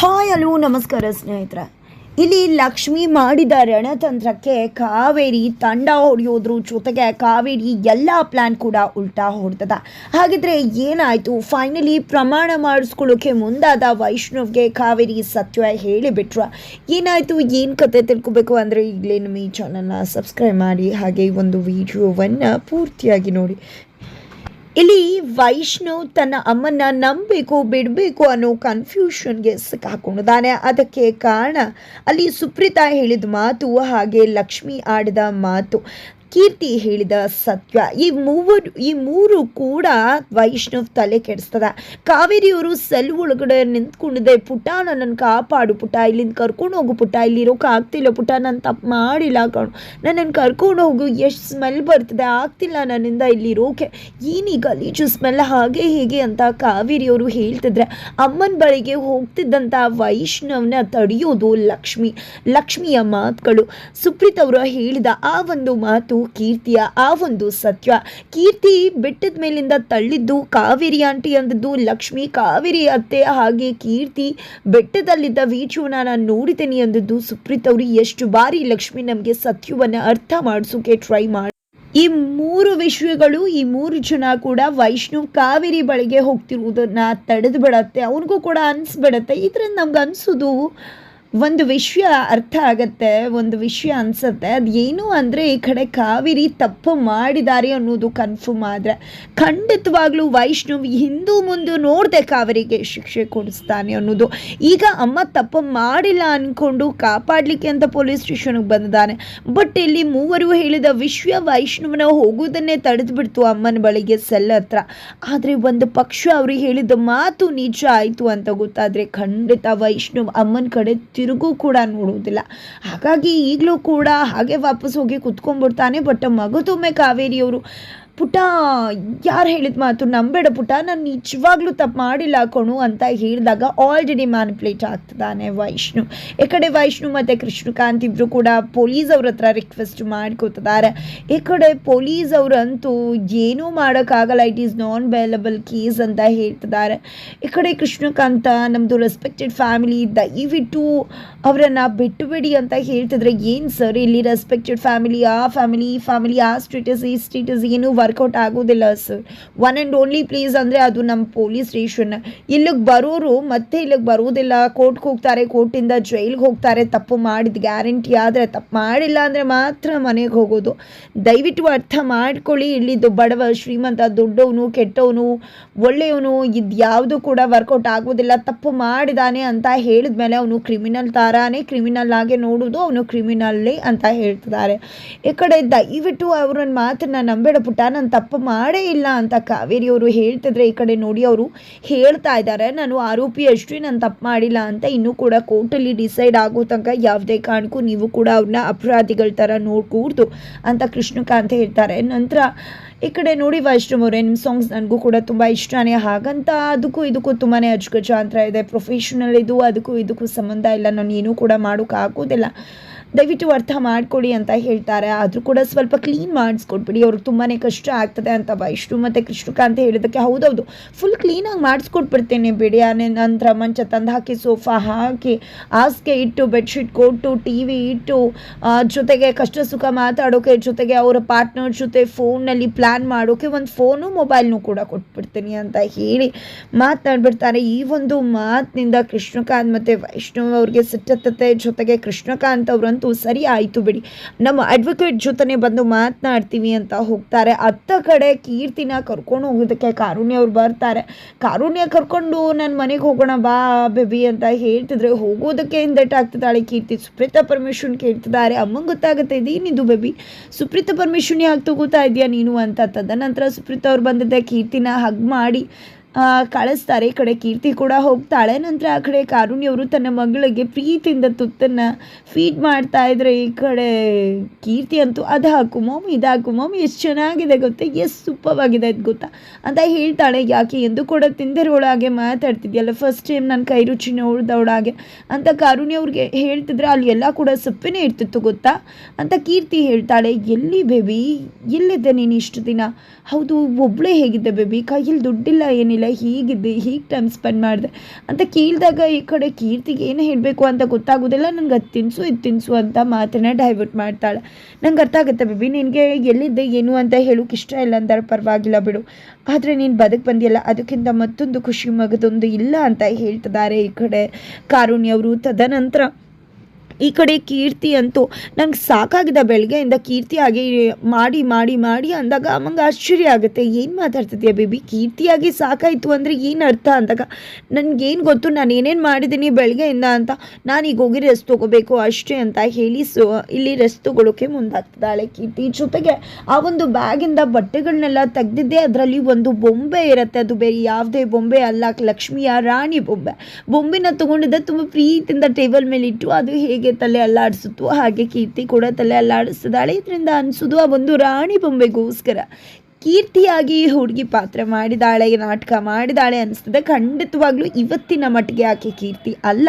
Hi hello ನಮಸ್ಕಾರ ಸ್ನೇಹಿತರೆ. ಇಲ್ಲಿ ಲಕ್ಷ್ಮಿ ಮಾಡಿದ ರಣತಂತ್ರಕ್ಕೆ ಕಾವೇರಿ ತಂಡ ಹೊಡೆಯೋದ್ರ ಜೊತೆಗೆ ಕಾವೇರಿ ಎಲ್ಲ ಪ್ಲ್ಯಾನ್ ಕೂಡ ಉಲ್ಟಾ ಹೊಡ್ತದ. ಹಾಗಿದ್ರೆ ಏನಾಯಿತು? ಫೈನಲಿ ಪ್ರಮಾಣ ಮಾಡಿಸ್ಕೊಳ್ಳೋಕೆ ಮುಂದಾದ ವೈಷ್ಣವ್ಗೆ ಕಾವೇರಿ ಸತ್ಯ ಹೇಳಿಬಿಟ್ರು. ಏನಾಯಿತು? ಏನು ಕತೆ ತಿಳ್ಕೊಬೇಕು ಅಂದರೆ ಈಗಲೇ ನಮ್ಮ ಈ ಚಾನಲ್ನ ಸಬ್ಸ್ಕ್ರೈಬ್ ಮಾಡಿ. ಹಾಗೆ ಒಂದು ವಿಡಿಯೋವನ್ನು ಪೂರ್ತಿಯಾಗಿ ನೋಡಿ. ಇಲ್ಲಿ ವೈಷ್ಣವ್ ತನ್ನ ಅಮ್ಮನ್ನ ನಂಬಬೇಕು, ಬಿಡಬೇಕು ಅನ್ನೋ ಕನ್ಫ್ಯೂಷನ್ಗೆ ಸಿಕ್ಕಾಕೊಂಡಿದ್ದಾನೆ. ಅದಕ್ಕೆ ಕಾರಣ ಅಲ್ಲಿ ಸುಪ್ರೀತಾ ಹೇಳಿದ ಮಾತು ಹಾಗೆ ಲಕ್ಷ್ಮಿ ಆಡಿದ ಮಾತು. ಕೀರ್ತಿ ಹೇಳಿದ ಸತ್ಯ ಈ ಮೂವರು, ಈ ಮೂರು ಕೂಡ ವೈಷ್ಣವ್ ತಲೆ ಕೆಡಿಸ್ತದ. ಕಾವೇರಿಯವರು ಸೆಲ್ ಒಳಗಡೆ ನಿಂತ್ಕೊಂಡಿದೆ. ಪುಟ ನನ್ನನ್ನು ಕಾಪಾಡು ಪುಟ, ಇಲ್ಲಿಂದ ಕರ್ಕೊಂಡು ಹೋಗು ಪುಟ, ಇಲ್ಲಿ ಇರೋಕೆ ಆಗ್ತಿಲ್ಲ ಪುಟ, ನಾನು ತಪ್ಪು ಮಾಡಿಲ್ಲ ಕಣು. ನನ್ನನ್ನು ಕರ್ಕೊಂಡು ಹೋಗು, ಎಷ್ಟು ಸ್ಮೆಲ್ ಬರ್ತದೆ ಆಗ್ತಿಲ್ಲ ನನ್ನಿಂದ ಇಲ್ಲಿ ಇರೋಕೆ. ಏನು ಗಲೀಜು ಸ್ಮೆಲ್ ಹಾಗೆ ಹೀಗೆ ಅಂತ ಕಾವೇರಿಯವರು ಹೇಳ್ತಿದ್ರೆ, ಅಮ್ಮನ ಬಳಿಗೆ ಹೋಗ್ತಿದ್ದಂಥ ವೈಷ್ಣವನ ತಡೆಯೋದು ಲಕ್ಷ್ಮಿ, ಲಕ್ಷ್ಮಿಯ ಮಾತುಗಳು. ಸುಪ್ರೀತ್ ಅವರು ಹೇಳಿದ ಆ ಒಂದು ಮಾತು ಕೀರ್ತಿಯ ಆ ಒಂದು ಸತ್ಯ. ಕೀರ್ತಿ ಬೆಟ್ಟದ ಮೇಲಿಂದ ತಳ್ಳಿದ್ದು ಕಾವೇರಿ ಆಂಟಿ ಅಂದದ್ದು ಲಕ್ಷ್ಮಿ. ಕಾವೇರಿ ಅತ್ತೆ ಹಾಗೆ ಕೀರ್ತಿ ಬೆಟ್ಟದಲ್ಲಿದ್ದ ವೀಚುವನ್ನ ನಾನು ನೋಡಿದ್ದೇನೆ ಅಂದದ್ದು ಸುಪ್ರೀತ್ ಅವರು ಎಷ್ಟು ಬಾರಿ ಲಕ್ಷ್ಮಿ ನಮಗೆ ಸತ್ಯವನ್ನು ಅರ್ಥ ಮಾಡಿಸೋಕೆ ಟ್ರೈ ಮಾಡಿ. ಈ ಮೂರು ವಿಷಯಗಳು, ಈ ಮೂರು ಜನ ಕೂಡ ವೈಷ್ಣವ್ ಕಾವೇರಿ ಬಳಿಗೆ ಹೋಗ್ತಿರುವುದನ್ನ ತಡೆದು ಬಿಡತ್ತೆ. ಅವನಿಗೂ ಕೂಡ ಅನಿಸ್ಬಿಡತ್ತೆ ಇದರಿಂದ ನಮ್ಗೆ ಅನಿಸೋದು ಒಂದು ವಿಷಯ ಅರ್ಥ ಆಗತ್ತೆ, ಒಂದು ವಿಷಯ ಅನ್ಸುತ್ತೆ. ಅದು ಏನು ಅಂದರೆ ಈ ಕಡೆ ಕಾವೇರಿ ತಪ್ಪು ಮಾಡಿದ್ದಾರೆ ಅನ್ನೋದು ಕನ್ಫರ್ಮ್ ಆದರೆ, ಖಂಡಿತವಾಗ್ಲೂ ವೈಷ್ಣವಿ ಹಿಂದೂ ಮುಂದೆ ನೋಡಿದೆ ಕಾವೇರಿಗೆ ಶಿಕ್ಷೆ ಕೊಡಿಸ್ತಾನೆ ಅನ್ನೋದು. ಈಗ ಅಮ್ಮ ತಪ್ಪು ಮಾಡಿಲ್ಲ ಅಂದ್ಕೊಂಡು ಕಾಪಾಡಲಿಕ್ಕೆ ಅಂತ ಪೊಲೀಸ್ ಸ್ಟೇಷನ್ಗೆ ಬಂದಿದ್ದಾನೆ ಬಟ್ ಇಲ್ಲಿ ಮೂವರು ಹೇಳಿದ ವಿಶ್ವ ವೈಷ್ಣವನ ಹೋಗೋದನ್ನೇ ತಡೆದು ಬಿಡ್ತು ಅಮ್ಮನ ಬಳಿಗೆ ಸೆಲ್ ಹತ್ರ. ಆದರೆ ಒಂದು ಪಕ್ಷ ಅವ್ರಿಗೆ ಹೇಳಿದ ಮಾತು ನಿಜ ಆಯಿತು ಅಂತ ಗೊತ್ತಾದರೆ ಖಂಡಿತ ವೈಷ್ಣವ್ ಅಮ್ಮನ ಕಡೆ ತಿರುಗೂ ಕೂಡ ನೋಡುವುದಿಲ್ಲ. ಹಾಗಾಗಿ ಈಗಲೂ ಕೂಡ ಹಾಗೆ ವಾಪಸ್ ಹೋಗಿ ಕುತ್ಕೊಂಡ್ಬಿಡ್ತಾನೆ ಬಟ್ ಮಗದೊಮ್ಮೆ ಕಾವೇರಿಯವರು. ಪುಟ್ಟ ಯಾರು ಹೇಳಿದ ಮಾತು ನಂಬೇಡ ಪುಟ, ನಾನು ನಿಜವಾಗ್ಲೂ ತಪ್ಪು ಮಾಡಿಲ್ಲ ಕೊಣು ಅಂತ ಹೇಳಿದಾಗ ಆಲ್ರೆಡಿ ಮ್ಯಾನಿಪ್ಲೇಟ್ ಆಗ್ತದಾನೆ ವೈಷ್ಣು. ಈ ಕಡೆ ವೈಷ್ಣು ಮತ್ತು ಕೃಷ್ಣಕಾಂತ್ ಇಬ್ಬರು ಕೂಡ ಪೊಲೀಸ್ ಅವ್ರ ಹತ್ರ ರಿಕ್ವೆಸ್ಟ್ ಮಾಡ್ಕೋತಿದ್ದಾರೆ ಈ ಕಡೆ ಪೊಲೀಸ್ ಅವರಂತೂ ಏನೂ ಮಾಡೋಕ್ಕಾಗಲ್ಲ it is non bailable case ಅಂತ ಹೇಳ್ತಿದ್ದಾರೆ ಈ ಕಡೆ ಕೃಷ್ಣಕಾಂತ ನಮ್ಮದು ರೆಸ್ಪೆಕ್ಟೆಡ್ ಫ್ಯಾಮಿಲಿ ದಯವಿಟ್ಟು ಅವರನ್ನು ಬಿಟ್ಟುಬಿಡಿ ಅಂತ ಹೇಳ್ತಿದ್ರೆ ಏನು ಸರ್ ಇಲ್ಲಿ ರೆಸ್ಪೆಕ್ಟೆಡ್ ಫ್ಯಾಮಿಲಿ ಆ ಫ್ಯಾಮಿಲಿ ಈ ಫ್ಯಾಮಿಲಿ ಆ ಸ್ಟೇಟಸ್ ಈ ಸ್ಟೇಟಸ್ ಏನು ವರ್ಕೌಟ್ ಆಗೋದಿಲ್ಲ sir one and only please ಅಂದರೆ ಅದು ನಮ್ಮ ಪೊಲೀಸ್ ಸ್ಟೇಷನ್ ಇಲ್ಲಿಗೆ ಬರೋರು ಮತ್ತೆ ಇಲ್ಲಿಗೆ ಬರೋದಿಲ್ಲ ಕೋರ್ಟ್ಗೆ ಹೋಗ್ತಾರೆ ಕೋರ್ಟಿಂದ ಜೈಲ್ಗೆ ಹೋಗ್ತಾರೆ. ತಪ್ಪು ಮಾಡಿದ ಗ್ಯಾರಂಟಿ ಆದರೆ ತಪ್ಪು ಮಾಡಿಲ್ಲ ಅಂದರೆ ಮಾತ್ರ ಮನೆಗೆ ಹೋಗೋದು. ದಯವಿಟ್ಟು ಅರ್ಥ ಮಾಡ್ಕೊಳ್ಳಿ. ಇಲ್ಲಿದ್ದು ಬಡವ, ಶ್ರೀಮಂತ, ದೊಡ್ಡವನು, ಕೆಟ್ಟವನು, ಒಳ್ಳೆಯವನು ಇದು ಯಾವುದು ಕೂಡ ವರ್ಕೌಟ್ ಆಗೋದಿಲ್ಲ ತಪ್ಪು ಮಾಡಿದಾನೆ ಅಂತ ಹೇಳಿದ ಮೇಲೆ ಅವನು ಕ್ರಿಮಿನಲ್ ತಾರಾನೇ ಕ್ರಿಮಿನಲ್ ಆಗಿ ನೋಡೋದು, ಅವನು ಕ್ರಿಮಿನಲ್ಲೇ ಅಂತ ಹೇಳ್ತಿದ್ದಾರೆ. ಈ ಕಡೆ ದಯವಿಟ್ಟು ಅವ್ರನ್ನ ಮಾತ್ರ ನಂಬೇಡ ಪುಟ್ಟ. ನಾನು ತಪ್ಪು ಮಾಡೇ ಇಲ್ಲ ಅಂತ ಕಾವೇರಿಯವರು ಹೇಳ್ತಿದ್ರೆ ಈ ಕಡೆ ನೋಡಿ ಅವರು ಹೇಳ್ತಾ ಇದ್ದಾರೆ. ನಾನು ಆರೋಪಿ ಅಷ್ಟು ನಾನು ತಪ್ಪು ಮಾಡಿಲ್ಲ ಅಂತ ಇನ್ನೂ ಕೂಡ ಕೋರ್ಟಲ್ಲಿ ಡಿಸೈಡ್ ಆಗೋ ತನಕ ಯಾವುದೇ ಕಾರಣಕ್ಕೂ ನೀವು ಕೂಡ ಅವ್ರನ್ನ ಅಪರಾಧಿಗಳ ಥರ ನೋಡ್ಕೂಡ್ದು ಅಂತ ಕೃಷ್ಣಕಾಂತ್ ಹೇಳ್ತಾರೆ. ನಂತರ ಈ ಕಡೆ ನೋಡಿ ವೈಷ್ಣವ್ ಅವರೇ ನಿಮ್ಮ ಸಾಂಗ್ಸ್ ನನಗೂ ಕೂಡ ತುಂಬ ಇಷ್ಟನೇ. ಹಾಗಂತ ಅದಕ್ಕೂ ಇದಕ್ಕೂ ತುಂಬಾ ಅಚ್ಚುಕಚ್ಚಾಂತರ ಇದೆ. ಪ್ರೊಫೆಷನಲ್ ಇದು, ಅದಕ್ಕೂ ಇದಕ್ಕೂ ಸಂಬಂಧ ಇಲ್ಲ. ನಾನು ಏನೂ ಕೂಡ ಮಾಡೋಕ್ಕಾಗೋದಿಲ್ಲ ದಯವಿಟ್ಟು ಅರ್ಥ ಮಾಡಿಕೊಡಿ ಅಂತ ಹೇಳ್ತಾರೆ. ಆದರೂ ಕೂಡ ಸ್ವಲ್ಪ ಕ್ಲೀನ್ ಮಾಡಿಸ್ಕೊಟ್ಬಿಡಿ. ಅವ್ರಿಗೆ ತುಂಬಾ ಕಷ್ಟ ಆಗ್ತದೆ ಅಂತ ವೈಷ್ಣು ಮತ್ತು ಕೃಷ್ಣಕಾಂತ್ ಹೇಳಿದ್ದಕ್ಕೆ ಹೌದೌದು. ಫುಲ್ ಕ್ಲೀನಾಗಿ ಮಾಡಿಸ್ಕೊಟ್ಬಿಡ್ತೇನೆ ಬಿಡಿ. ನಂತರ ಮಂಚ ತಂದು ಹಾಕಿ ಸೋಫಾ ಹಾಕಿ, ಹಾಸಿಗೆ ಇಟ್ಟು ಬೆಡ್ಶೀಟ್ ಕೊಟ್ಟು ಟಿ ವಿ ಇಟ್ಟು ಜೊತೆಗೆ ಕಷ್ಟ ಸುಖ ಮಾತಾಡೋಕೆ ಜೊತೆಗೆ ಅವರ ಪಾರ್ಟ್ನರ್ ಜೊತೆ ಫೋನಲ್ಲಿ ಪ್ಲ್ಯಾನ್ ಮಾಡೋಕೆ ಒಂದು ಫೋನು ಮೊಬೈಲ್ನು ಕೂಡ ಕೊಟ್ಬಿಡ್ತೀನಿ ಅಂತ ಹೇಳಿ ಮಾತನಾಡ್ಬಿಡ್ತಾರೆ. ಈ ಒಂದು ಮಾತಿನಿಂದ ಕೃಷ್ಣಕಾಂತ್ ಮತ್ತು ವೈಷ್ಣವ್ ಅವ್ರಿಗೆ ಸಿಟ್ಟತ್ತೆ ಜೊತೆಗೆ ಕೃಷ್ಣಕಾಂತ್ ಅವರಂತೂ ಸರಿ ಆಯಿತು ಬಿಡಿ. ನಮ್ಮ ಅಡ್ವೊಕೇಟ್ ಜೊತೆನೆ ಬಂದು ಮಾತನಾಡ್ತೀವಿ ಅಂತ ಹೋಗ್ತಾರೆ. ಅತ್ತ ಕಡೆ ಕೀರ್ತಿನ ಕರ್ಕೊಂಡು ಹೋಗೋದಕ್ಕೆ ಕಾರುಣ್ಯ ಅವ್ರು ಬರ್ತಾರೆ. ಕಾರುಣ್ಯ ಕರ್ಕೊಂಡು ನನ್ನ ಮನೆಗೆ ಹೋಗೋಣ ಬಾ ಬೇಬಿ ಅಂತ ಹೇಳ್ತಿದ್ರೆ ಹೋಗೋದಕ್ಕೆ ಹಿಂದೆಟ್ ಆಗ್ತಿದ್ದಾಳೆ ಕೀರ್ತಿ. ಸುಪ್ರೀತ ಪರ್ಮಿಷನ್ ಕೇಳ್ತಿದ್ದಾರೆ. ಅಮ್ಮಂಗೆ ಗೊತ್ತಾಗುತ್ತೆ ಇದೇನಿದು ಬೇಬಿ? ಸುಪ್ರೀತ ಪರ್ಮಿಷನ್ ಯಾಕೆ ತಗೋತಾ ಇದೆಯಾ ನೀನು ಅಂತ. ತದನಂತರ ಸುಪ್ರೀತಾ ಅವ್ರು ಬಂದಿದ್ದೆ ಕೀರ್ತಿನ ಹಗ್ ಮಾಡಿ. ಕಳಿಸ್ತಾರೆ. ಈ ಕಡೆ ಕೀರ್ತಿ ಕೂಡ ಹೋಗ್ತಾಳೆ. ನಂತರ ಆ ಕಡೆ ಕಾರುಣ್ಯವರು ತನ್ನ ಮಗಳಿಗೆ ಪ್ರೀತಿಯಿಂದ ತುತ್ತನ್ನು ಫೀಡ್ ಮಾಡ್ತಾ ಇದ್ರೆ ಈ ಕಡೆ ಕೀರ್ತಿ ಅಂತೂ ಅದು ಹಾಕು. ಮಮ್ ಇದು ಹಾಕು. ಮಮ್ ಎಷ್ಟು ಚೆನ್ನಾಗಿದೆ ಗೊತ್ತಾ? ಎಷ್ಟು ಸೂಪರ್ವಾಗಿದೆ ಅದು ಗೊತ್ತಾ? ಅಂತ ಹೇಳ್ತಾಳೆ. ಯಾಕೆ ಎಂದು ಕೂಡ ತಿಂದಿರೋಳಾಗೆ ಮಾತಾಡ್ತಿದ್ಯಲ್ಲ. ಫಸ್ಟ್ ಟೈಮ್ ನನ್ನ ಕೈ ರುಚಿ ನೋಡ್ದವಳಾಗೆ ಅಂತ ಕಾರುಣ್ಯ ಅವ್ರಿಗೆ ಹೇಳ್ತಿದ್ರೆ ಅಲ್ಲಿ ಎಲ್ಲ ಕೂಡ ಸೊಪ್ಪಿನೇ ಇರ್ತಿತ್ತು ಗೊತ್ತಾ? ಅಂತ ಕೀರ್ತಿ ಹೇಳ್ತಾಳೆ. ಎಲ್ಲಿ ಬೇಬಿ? ಎಲ್ಲಿದ್ದೆ ನೀನು ಇಷ್ಟು ದಿನ? ಹೌದು ಒಬ್ಬಳೇ ಹೇಗಿದ್ದೆ ಬೇಬಿ? ಕೈಯಲ್ಲಿ ದುಡ್ಡಿಲ್ಲ, ಏನಿಲ್ಲ. ಬಂದಿಲ್ಲ ಹೀಗಿದ್ದೆ, ಹೀಗೆ ಟೈಮ್ ಸ್ಪೆಂಡ್ ಮಾಡಿದೆ ಅಂತ ಕೇಳಿದಾಗ ಈ ಕಡೆ ಕೀರ್ತಿಗೆ ಏನು ಹೇಳಬೇಕು ಅಂತ ಗೊತ್ತಾಗೋದಿಲ್ಲ. ನನಗೆ ಅದು ತಿನ್ಸು, ಇದು ತಿನ್ಸು ಅಂತ ಮಾತನ್ನ ಡೈವರ್ಟ್ ಮಾಡ್ತಾಳೆ. ನಂಗೆ ಅರ್ಥ ಆಗುತ್ತೆ, ಬೇಬಿ, ನಿನಗೆ ಎಲ್ಲಿದ್ದೆ, ಏನು ಅಂತ ಹೇಳೋಕೆ ಇಷ್ಟ ಇಲ್ಲ ಅಂತಾರೆ ಪರವಾಗಿಲ್ಲ ಬಿಡು. ಆದರೆ ನೀನು ಬದುಕು ಬಂದಿಲ್ಲ ಅದಕ್ಕಿಂತ ಮತ್ತೊಂದು ಖುಷಿ ಮಗದೊಂದು ಇಲ್ಲ ಅಂತ ಹೇಳ್ತಿದ್ದಾರೆ ಈ ಕಡೆ ಕಾರುಣ್ಯವರು ತದನಂತರ. ಈ ಕಡೆ ಕೀರ್ತಿ ಅಂತೂ ನಂಗೆ ಸಾಕಾಗಿದೆ ಬೆಳಗ್ಗೆಯಿಂದ ಕೀರ್ತಿ ಆಗಿ ಮಾಡಿ ಮಾಡಿ ಮಾಡಿ ಅಂದಾಗ ಅಮ್ಮಂಗೆ ಆಶ್ಚರ್ಯ ಆಗುತ್ತೆ. ಏನು ಮಾತಾಡ್ತಿದ್ಯಾ ಬೇಬಿ? ಕೀರ್ತಿಯಾಗಿ ಸಾಕಾಯಿತು ಅಂದರೆ ಏನು ಅರ್ಥ ಅಂದಾಗ? ನನಗೇನು ಗೊತ್ತು? ನಾನು ಏನೇನು ಮಾಡಿದ್ದೀನಿ ಬೆಳಗ್ಗೆಯಿಂದ ಅಂತ. ನಾನು ಈಗ ಹೋಗಿ ರೆಸ್ಟ್ ತೊಗೋಬೇಕು ಅಷ್ಟೇ ಅಂತ ಹೇಳಿ ಸೊ, ಇಲ್ಲಿ ರೆಸ್ಟ್ ತೊಗೊಳೋಕೆ ಮುಂದಾಗ್ತಿದ್ದಾಳೆ ಕೀರ್ತಿ. ಜೊತೆಗೆ ಆ ಒಂದು ಬ್ಯಾಗಿಂದ ಬಟ್ಟೆಗಳನ್ನೆಲ್ಲ ತೆಗೆದಿದ್ದೆ. ಅದರಲ್ಲಿ ಒಂದು ಬೊಂಬೆ ಇರುತ್ತೆ. ಅದು ಬೇರೆ ಯಾವುದೇ ಬೊಂಬೆ ಅಲ್ಲ. ಲಕ್ಷ್ಮಿಯ ರಾಣಿ ಬೊಂಬೆ. ಬೊಂಬೆನ ತೊಗೊಂಡಿದ್ದೆ. ತುಂಬ ಪ್ರೀತಿಯಿಂದ ಟೇಬಲ್ ಮೇಲೆ ಇಟ್ಟು ಅದು ಹೇಗೆ ತಲೆ ಅಲ್ಲಾಡಿಸಿತು. ಹಾಗೆ ಕೀರ್ತಿ ಕೂಡ ತಲೆ ಅಲ್ಲಾಡಿಸಿದಾಳೆ. ಇದರಿಂದ ಅನಿಸೋದು ಆ ಒಂದು ರಾಣಿ ಬೊಂಬೆಗೋಸ್ಕರ ಕೀರ್ತಿಯಾಗಿ ಹುಡುಗಿ ಪಾತ್ರ ಮಾಡಿದಾಳೆ, ನಾಟಕ ಮಾಡಿದಾಳೆ ಅನಿಸ್ತದೆ ಖಂಡಿತವಾಗ್ಲೂ ಇವತ್ತಿನ ಮಟ್ಟಿಗೆ ಆಕೆ ಕೀರ್ತಿ ಅಲ್ಲ.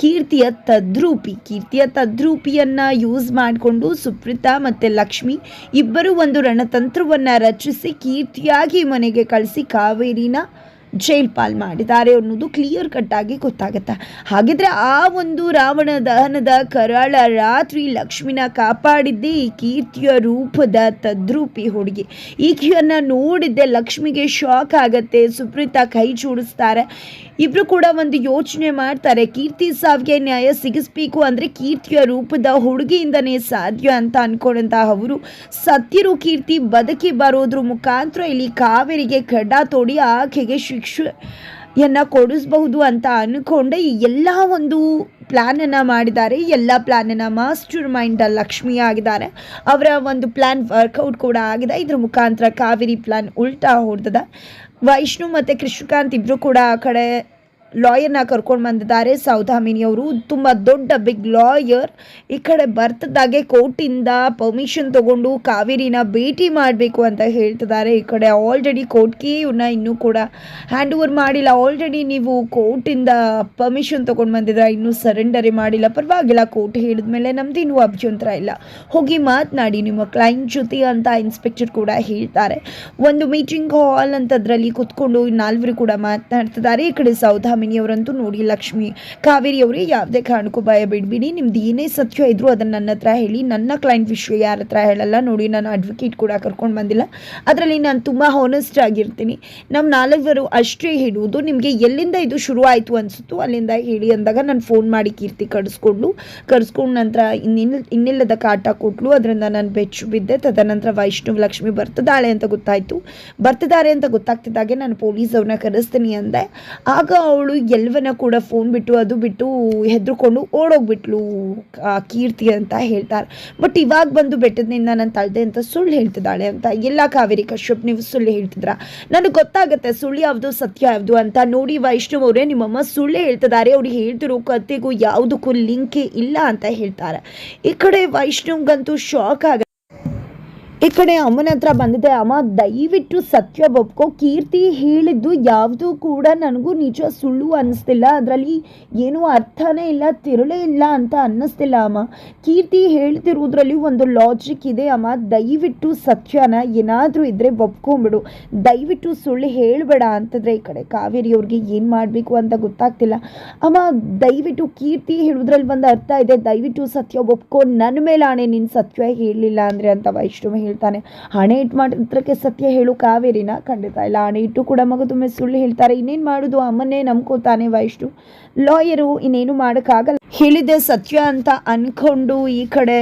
ಕೀರ್ತಿಯ ತದ್ರೂಪಿ. ಕೀರ್ತಿಯ ತದ್ರೂಪಿಯನ್ನು ಯೂಸ್ ಮಾಡಿಕೊಂಡು ಸುಪ್ರೀತಾ ಮತ್ತು ಲಕ್ಷ್ಮಿ ಇಬ್ಬರು ಒಂದು ರಣತಂತ್ರವನ್ನು ರಚಿಸಿ ಕೀರ್ತಿಯಾಗಿ ಮನೆಗೆ ಕಳಿಸಿ ಕಾವೇರಿನ ಜೈಲ್ ಪಾಲ್ ಮಾಡಿದ್ದಾರೆ ಅನ್ನೋದು ಕ್ಲಿಯರ್ ಕಟ್ ಆಗಿ ಗೊತ್ತಾಗುತ್ತೆ. ಹಾಗಿದ್ರೆ ಆ ಒಂದು ರಾವಣ ದಹನದ ಕರಾಳ ರಾತ್ರಿ ಲಕ್ಷ್ಮಿನ ಕಾಪಾಡಿದ್ದೆ ಈ ಕೀರ್ತಿಯ ರೂಪದ ತದ್ರೂಪಿ ಹುಡುಗಿ. ಈಕೆಯನ್ನು ನೋಡಿದ್ದೆ ಲಕ್ಷ್ಮಿಗೆ ಶಾಕ್ ಆಗತ್ತೆ, ಸುಪ್ರೀತಾ ಕೈ ಜೋಡಿಸ್ತಾರೆ. ಇಬ್ಬರು ಕೂಡ ಒಂದು ಯೋಚನೆ ಮಾಡ್ತಾರೆ, ಕೀರ್ತಿ ಸಾವಿಗೆ ನ್ಯಾಯ ಸಿಗಿಸ್ಬೇಕು ಅಂದರೆ ಕೀರ್ತಿಯ ರೂಪದ ಹುಡುಗಿಯಿಂದನೇ ಸಾಧ್ಯ ಅಂತ ಅನ್ಕೊಂಡಂತ ಅವರು. ಸತ್ಯರು ಕೀರ್ತಿ ಬದುಕಿ ಬರೋದ್ರ ಮುಖಾಂತರ ಇಲ್ಲಿ ಕಾವೇರಿಗೆ ಖಡ್ಡ ತೋಡಿ ಆಕೆಗೆ ಶಿಕ್ಷೆಯನ್ನು ಕೊಡಿಸ್ಬಹುದು ಅಂತ ಅಂದ್ಕೊಂಡೆ ಎಲ್ಲ ಒಂದು ಪ್ಲ್ಯಾನನ್ನು ಮಾಡಿದ್ದಾರೆ. ಎಲ್ಲ ಪ್ಲ್ಯಾನನ್ನು ಮಾಸ್ಟರ್ ಮೈಂಡ್ ಲಕ್ಷ್ಮಿ ಆಗಿದ್ದಾರೆ. ಅವರ ಒಂದು ಪ್ಲ್ಯಾನ್ ವರ್ಕೌಟ್ ಕೂಡ ಆಗಿದೆ. ಇದ್ರ ಮುಖಾಂತರ ಕಾವೇರಿ ಪ್ಲ್ಯಾನ್ ಉಲ್ಟಾ ಹೊಡೆದ ವೈಷ್ಣು ಮತ್ತು ಕೃಷ್ಣಕಾಂತ್ ಇಬ್ಬರು ಕೂಡ ಆ ಕಡೆ ಲಾಯರ್ನ ಕರ್ಕೊಂಡು ಬಂದಿದ್ದಾರೆ. ಸೌದಾಮಿನಿ ಅವರು ತುಂಬ ದೊಡ್ಡ ಬಿಗ್ ಲಾಯರ್ ಈ ಕಡೆ ಬರ್ತದಾಗೆ ಕೋರ್ಟಿಂದ ಪರ್ಮಿಷನ್ ತಗೊಂಡು ಕಾವೇರಿನ ಭೇಟಿ ಮಾಡಬೇಕು ಅಂತ ಹೇಳ್ತಿದ್ದಾರೆ. ಈ ಕಡೆ ಆಲ್ರೆಡಿ ಕೋರ್ಟ್ಗೆ ಇವನ್ನ ಇನ್ನೂ ಕೂಡ ಹ್ಯಾಂಡ್ ಓವರ್ ಮಾಡಿಲ್ಲ. ಆಲ್ರೆಡಿ ನೀವು ಕೋರ್ಟಿಂದ ಪರ್ಮಿಷನ್ ತೊಗೊಂಡು ಬಂದಿದ್ರೆ ಇನ್ನೂ ಸರೆಂಡರೇ ಮಾಡಿಲ್ಲ. ಪರವಾಗಿಲ್ಲ, ಕೋರ್ಟ್ ಹೇಳಿದ್ಮೇಲೆ ನಮ್ದು ಇನ್ನೂ ಅಭ್ಯಂತರ ಇಲ್ಲ. ಹೋಗಿ ಮಾತನಾಡಿ ನಿಮ್ಮ ಕ್ಲೈಂಟ್ ಜೊತೆ ಅಂತ ಇನ್ಸ್ಪೆಕ್ಟರ್ ಕೂಡ ಹೇಳ್ತಾರೆ. ಒಂದು ಮೀಟಿಂಗ್ ಹಾಲ್ ಅಂತದ್ರಲ್ಲಿ ಕುತ್ಕೊಂಡು ನಾಲ್ವರು ಕೂಡ ಮಾತನಾಡ್ತಿದ್ದಾರೆ. ಈ ಕಡೆ ಸೌದಾಮಿನಿ ಅವರಂತೂ ನೋಡಿ ಲಕ್ಷ್ಮಿ. ಕಾವೇರಿ ಅವರೇ ಯಾವುದೇ ಕಾರಣಕ್ಕೂ ಭಯ ಬಿಡ್ಬಿಡಿ. ನಿಮ್ದು ಏನೇ ಸತ್ಯ ಇದ್ರು ಅದನ್ನು ನನ್ನ ಹತ್ರ ಹೇಳಿ, ನನ್ನ ಕ್ಲೈಂಟ್ ವಿಷಯ ಯಾರ ಹತ್ರ ಹೇಳಲ್ಲ ನೋಡಿ, ನಾನು ಅಡ್ವೊಕೇಟ್ ಕೂಡ ಕರ್ಕೊಂಡು ಬಂದಿಲ್ಲ. ಅದರಲ್ಲಿ ನಾನು ತುಂಬ ಹಾನೆಸ್ಟ್ ಆಗಿರ್ತೀನಿ. ನಮ್ಮ ನಾಲ್ವರು ಅಷ್ಟೇ ಹೇಳುವುದು, ನಿಮಗೆ ಎಲ್ಲಿಂದ ಇದು ಶುರು ಆಯಿತು ಅನಿಸುತ್ತೋ ಅಲ್ಲಿಂದ ಹೇಳಿ ಅಂದಾಗ ನಾನು ಫೋನ್ ಮಾಡಿ ಕೀರ್ತಿ ಕಡಿಸ್ಕೊಂಡು ಕಡಿಸ್ಕೊಂಡು ನಂತರ ಇನ್ನಿಲ್ಲ ಇನ್ನಿಲ್ಲದ ಕಾಟ ಕೊಟ್ಲು. ಅದರಿಂದ ನಾನು ಬೆಚ್ಚು ಬಿದ್ದೆ. ತದನಂತರ ವೈಷ್ಣವ್ ಲಕ್ಷ್ಮಿ ಬರ್ತದಾಳೆ ಅಂತ ಗೊತ್ತಾಯಿತು. ಬರ್ತಿದ್ದಾರೆ ಅಂತ ಗೊತ್ತಾಗ್ತಿದ್ದಾಗೆ ನಾನು ಪೊಲೀಸ್ ಅವ್ರನ್ನ ಕರೆಸ್ತೀನಿ ಅಂದೆ. ಆಗ ಅವಳು ಎಲ್ಲವನ್ನ ಕೂಡ ಫೋನ್ ಬಿಟ್ಟು ಅದು ಬಿಟ್ಟು ಹೆದರ್ಕೊಂಡು ಓಡೋಗ್ಬಿಟ್ಲು ಕೀರ್ತಿ ಅಂತ ಹೇಳ್ತಾರೆ. ಬಟ್ ಇವಾಗ ಬಂದು ಬೆಟ್ಟದಿಂದ ನಾನು ತಳ್ದೆ ಅಂತ ಸುಳ್ಳು ಹೇಳ್ತಿದ್ದಾಳೆ ಅಂತ ಎಲ್ಲ ಕಾವೇರಿ ಕಶ್ಯಪ್ ನೀವು ಸುಳ್ಳು ಹೇಳ್ತಿದ್ರ ನನಗೆ ಗೊತ್ತಾಗುತ್ತೆ ಸುಳ್ಳು ಯಾವುದು ಸತ್ಯ ಯಾವುದು ಅಂತ. ನೋಡಿ ವೈಷ್ಣವ್ ಅವರೇ ನಿಮ್ಮಮ್ಮ ಸುಳ್ಳೇ ಹೇಳ್ತಿದ್ದಾರೆ. ಅವ್ರು ಹೇಳ್ತಿರೋ ಕತೆಗೂ ಯಾವುದಕ್ಕೂ ಲಿಂಕೇ ಇಲ್ಲ ಅಂತ ಹೇಳ್ತಾರೆ. ಈ ಕಡೆ ವೈಷ್ಣವ್ಗಂತೂ ಶಾಕ್ ಆಗ ಈ ಕಡೆ ಅಮ್ಮನ ಹತ್ರ ಬಂದಿದೆ, ಅಮ್ಮ, ದಯವಿಟ್ಟು ಸತ್ಯ ಒಪ್ಕೋ. ಕೀರ್ತಿ ಹೇಳಿದ್ದು ಯಾವುದೂ ಕೂಡ ನನಗೂ ನಿಜ ಸುಳ್ಳು ಅನ್ನಿಸ್ತಿಲ್ಲ ಅದರಲ್ಲಿ ಏನೂ ಅರ್ಥನೇ ಇಲ್ಲ, ತಿರುಳೇ ಇಲ್ಲ ಅಂತ ಅನ್ನಿಸ್ತಿಲ್ಲ, ಅಮ್ಮ. ಕೀರ್ತಿ ಹೇಳ್ತಿರೋದ್ರಲ್ಲಿ ಒಂದು ಲಾಜಿಕ್ ಇದೆ, ಅಮ್ಮ. ದಯವಿಟ್ಟು ಸತ್ಯನ ಏನಾದರೂ ಇದ್ದರೆ ಒಪ್ಕೊಂಬಿಡು ದಯವಿಟ್ಟು ಸುಳ್ಳು ಹೇಳಬೇಡ ಅಂತಂದರೆ ಈ ಕಡೆ ಕಾವೇರಿ ಅವ್ರಿಗೆ ಏನು ಮಾಡಬೇಕು ಅಂತ ಗೊತ್ತಾಗ್ತಿಲ್ಲ. ಅಮ್ಮ, ದಯವಿಟ್ಟು ಕೀರ್ತಿ ಹೇಳೋದ್ರಲ್ಲಿ ಒಂದು ಅರ್ಥ ಇದೆ. ದಯವಿಟ್ಟು ಸತ್ಯ ಒಪ್ಕೊ. ನನ್ನ ಮೇಲೆ ಆಣೆ, ನೀನು ಸತ್ಯ ಹೇಳಲಿಲ್ಲ ಅಂದರೆ ಅಂತ ವೈಷ್ಣವ ಹೇಳ್ತಾನೆ. ಹಣೆ ಇಟ್ಟು ಮಾಡಿದ್ರಕ್ಕೆ ಸತ್ಯ ಹೇಳು ಕಾವೇರಿನ ಖಂಡಿತ. ಇಲ್ಲ ಹಣೆ ಇಟ್ಟು ಕೂಡ ಮಗು ತುಂಬ ಸುಳ್ಳು ಹೇಳ್ತಾರೆ. ಇನ್ನೇನು ಮಾಡೋದು? ಅಮ್ಮನ್ನೇ ನಂಬ್ಕೋತಾನೆ ವೈಷ್ಣು. ಲಾಯರು ಇನ್ನೇನು ಮಾಡೋಕ್ಕಾಗಲ್ಲ. ಹೇಳಿದೆ ಸತ್ಯ ಅಂತ ಅಂದ್ಕೊಂಡು ಈ ಕಡೆ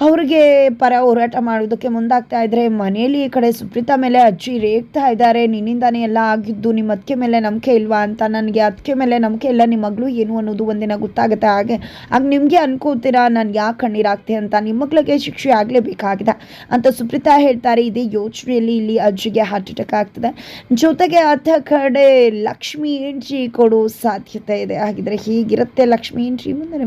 ಅವ್ರಿಗೆ ಪರ ಹೋರಾಟ ಮಾಡೋದಕ್ಕೆ ಮುಂದಾಗ್ತಾ ಇದ್ರೆ ಮನೆಯಲ್ಲಿ ಈ ಕಡೆ ಸುಪ್ರೀತಾ ಮೇಲೆ ಅಜ್ಜಿ ರೇಗ್ತಾ ಇದ್ದಾರೆ. ನಿನ್ನಿಂದಾನೇ ಎಲ್ಲ ಆಗಿದ್ದು ನಿಮ್ಮ ಅದಕ್ಕೆ ಮೇಲೆ ನಂಬಿಕೆ ಇಲ್ವಾ ಅಂತ ನನಗೆ ಅದಕ್ಕೆ ಮೇಲೆ ನಂಬಿಕೆ ಇಲ್ಲ ನಿಮ್ಮ ಮಗಳು ಏನು ಅನ್ನೋದು ಒಂದಿನ ಗೊತ್ತಾಗುತ್ತೆ ಹಾಗೆ. ಆಗ ನಿಮಗೆ ಅನ್ಕೋತೀರಾ ನಾನು ಯಾಕೆ ಕಣ್ಣೀರಾಗ್ತೀನಿ ಅಂತ? ನಿಮ್ಮ ಮಗಳಿಗೆ ಶಿಕ್ಷೆ ಆಗಲೇಬೇಕಾಗಿದೆ ಅಂತ ಸುಪ್ರೀತಾ ಹೇಳ್ತಾರೆ. ಇದೇ ಯೋಚನೆಯಲ್ಲಿ ಇಲ್ಲಿ ಅಜ್ಜಿಗೆ ಹಾರ್ಟ್ ಅಟ್ಯಾಕ್ ಆಗ್ತದೆ. ಜೊತೆಗೆ ಅಥ ಕಡೆ ಲಕ್ಷ್ಮಿ ಎಂಟ್ರಿ ಕೊಡೋ ಸಾಧ್ಯತೆ ಇದೆ. ಹಾಗಿದ್ರೆ ಹೀಗಿರುತ್ತೆ ಲಕ್ಷ್ಮಿ ಎಂಟ್ರಿ ಮುಂದೆ